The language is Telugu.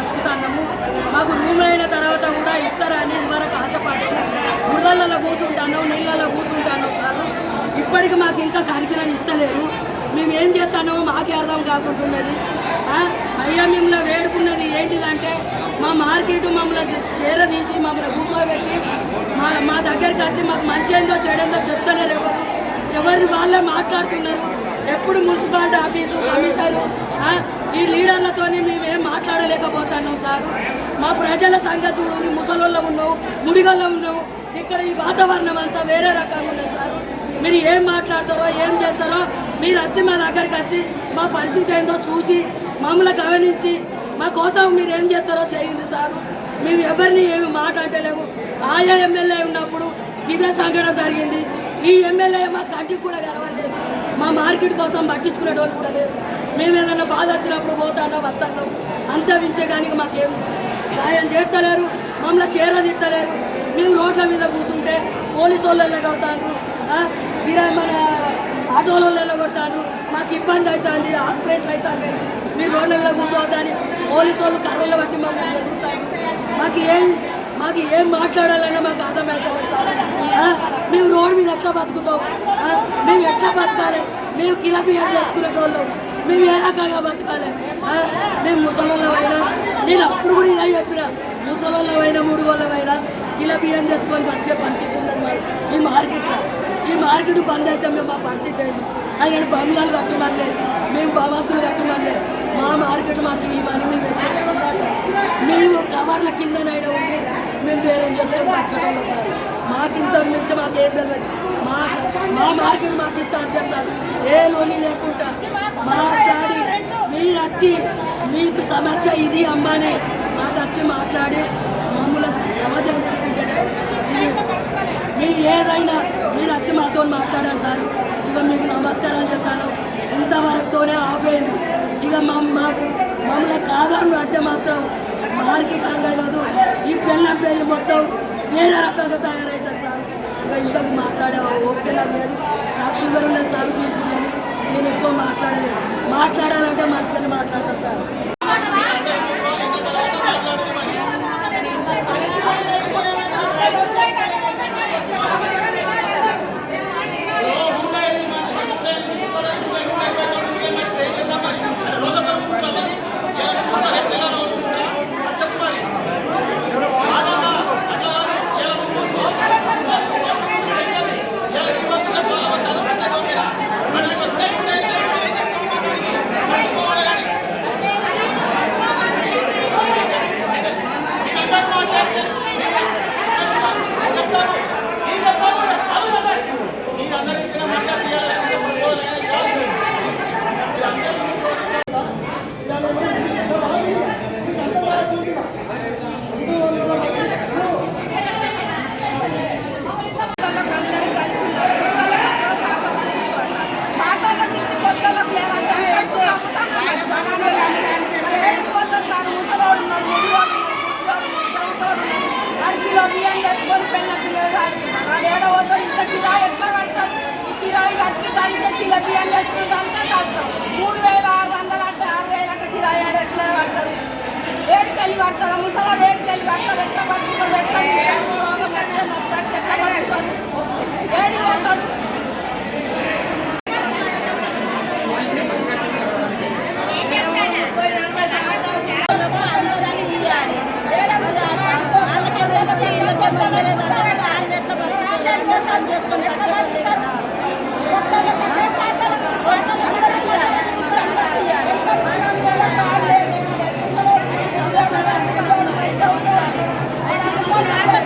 బతుకుతున్నాము మాకు రూమ్ అయిన తర్వాత కూడా ఇస్తారని వరకు ఆశపడ్డాము గుర్రాలలో కూర్చుంటాను నీళ్ళలో కూర్చుంటాను సార్ ఇప్పటికి మాకు ఇంకా కరికిరని ఇస్తలేరు. మేము ఏం చేస్తానో మాకే అర్థం కాకుంటున్నది. అయ్యా మిమ్మల్ని వేడుకున్నది ఏంటిదంటే మా మార్కెట్ మమ్మల్ని చేరదీసి మమ్మల్ని కూర్చోబెట్టి మా మా దగ్గరికి వచ్చి మాకు మంచి ఏందో చేయడంతో చెప్తలేరు ఎవరు. ఎవరిది వాళ్ళే మాట్లాడుతున్నారు. ఎప్పుడు మున్సిపాలిటీ ఆఫీసు కమిషనరు ఆ, ఈ లీడర్లతోని మేము ఏం మాట్లాడలేకపోతున్నాం సార్. మా ప్రజల సంగతి చూడండి ముసలోళ్ళ ఉన్నావు ముడిగల్లో ఉన్నావు. ఇక్కడ ఈ వాతావరణం అంతా వేరే రకంగా ఉన్నది సార్. మీరు ఏం మాట్లాడతారో ఏం చేస్తారో మీరు వచ్చి మా దగ్గరికి వచ్చి మా పరిస్థితి ఏందో చూసి మమ్మల్ని గమనించి మా కోసం మీరు ఏం చేస్తారో చేయండి సార్. మేము ఎవరిని ఏమి మాట్లాడలేము. ఆయా ఎమ్మెల్యే ఉన్నప్పుడు ఇదే సంఘటన జరిగింది. ఈ ఎమ్మెల్యే మా కంటికి కూడా కనబడలేదు. మా మార్కెట్ కోసం పట్టించుకునేటోళ్ళు కూడా లేదు మేము ఏదైనా బాధ వచ్చినప్పుడు పోతానో వస్తానో అంతా వించగానికి మాకేం సాయం చేస్తలేరు మమ్మల్ని చేరదిత్తలేరు మేము రోడ్ల మీద కూర్చుంటే పోలీసు వాళ్ళు కొడతాను మన ఆటోలలో కొడతాను మాకు ఇబ్బంది అవుతుంది యాక్సిడెంట్లు అవుతుంది. మీ రోడ్లలో కూర్చోవద్దని పోలీసు వాళ్ళు కర్రలు బట్టి మాకు మాకు ఏం మాకు ఏం మాట్లాడాలన్నా మాకు అర్థమవుతుంది సార్. మేము రోడ్డు మీద ఎట్లా బతుకుతాం? మేము ఎట్లా బతకాలి? మేము కిలో తెచ్చుకునే వాళ్ళం. మేము ఏ రకంగా బతకాలి? మేము ముసలోళ్ళమైనా నేను అప్పుడు కూడా ఇలా చెప్పిన ముసలోళ్ళమైనా మూడు వాళ్ళమైనా కిలో తెచ్చుకొని బతికే పరిస్థితి ఉన్నది ఈ మార్కెట్లో. మార్కెట్ బంద్ అయితే మేము మా పరిస్థితి అయింది ఆయన బంగాలు కట్టమని మేము భవంతులు కట్టమని మా మార్కెట్ మాకు ఇవన్నీ మేము ఎప్పుడు మేము కవర్ల కిందనైనా ఉండి మేము బేరం చేసుకొని బతకడం సార్. మాకు ఇంత మించి మాకు ఏం తెలియదు. మా మా మార్కెట్ మాకు ఇంత అంతే సార్. ఏ లోని లేకుండా మాట్లాడి మీరు వచ్చి మీకు సమస్య ఇది అమ్మానే. మాకు వచ్చి మా మమ్మల్ని సమాధానించుకుంటేనే ఇది మీరు ఏదైనా మీరు వచ్చి మాతో మాట్లాడాలి సార్. ఇక మీకు నమస్కారం చెప్తాను. ఇంతవరకుతోనే ఆపేయండి. ఇక మా మాకు మమ్మల్ని కాదని అంటే మాత్రం మార్కెట్ అంగా కాదు. ఈ పెళ్ళ పెళ్ళి మొత్తం వేరే రకంగా తయారవుతుంది సార్. ఇక ఇంతకు మాట్లాడే ఓకే నాకు లేదు. నాకు షుగర్ ఉన్నది సార్ నేను ఎక్కువ మాట్లాడలేదు. మాట్లాడాలంటే మంచిగానే మాట్లాడతాను సార్. కడతాడు ముసలాడు ఏడుకెళ్ళి కడతాడు ఎట్లా బతుకుతాడు ఎట్లా తింటాడు రోగం Thank you.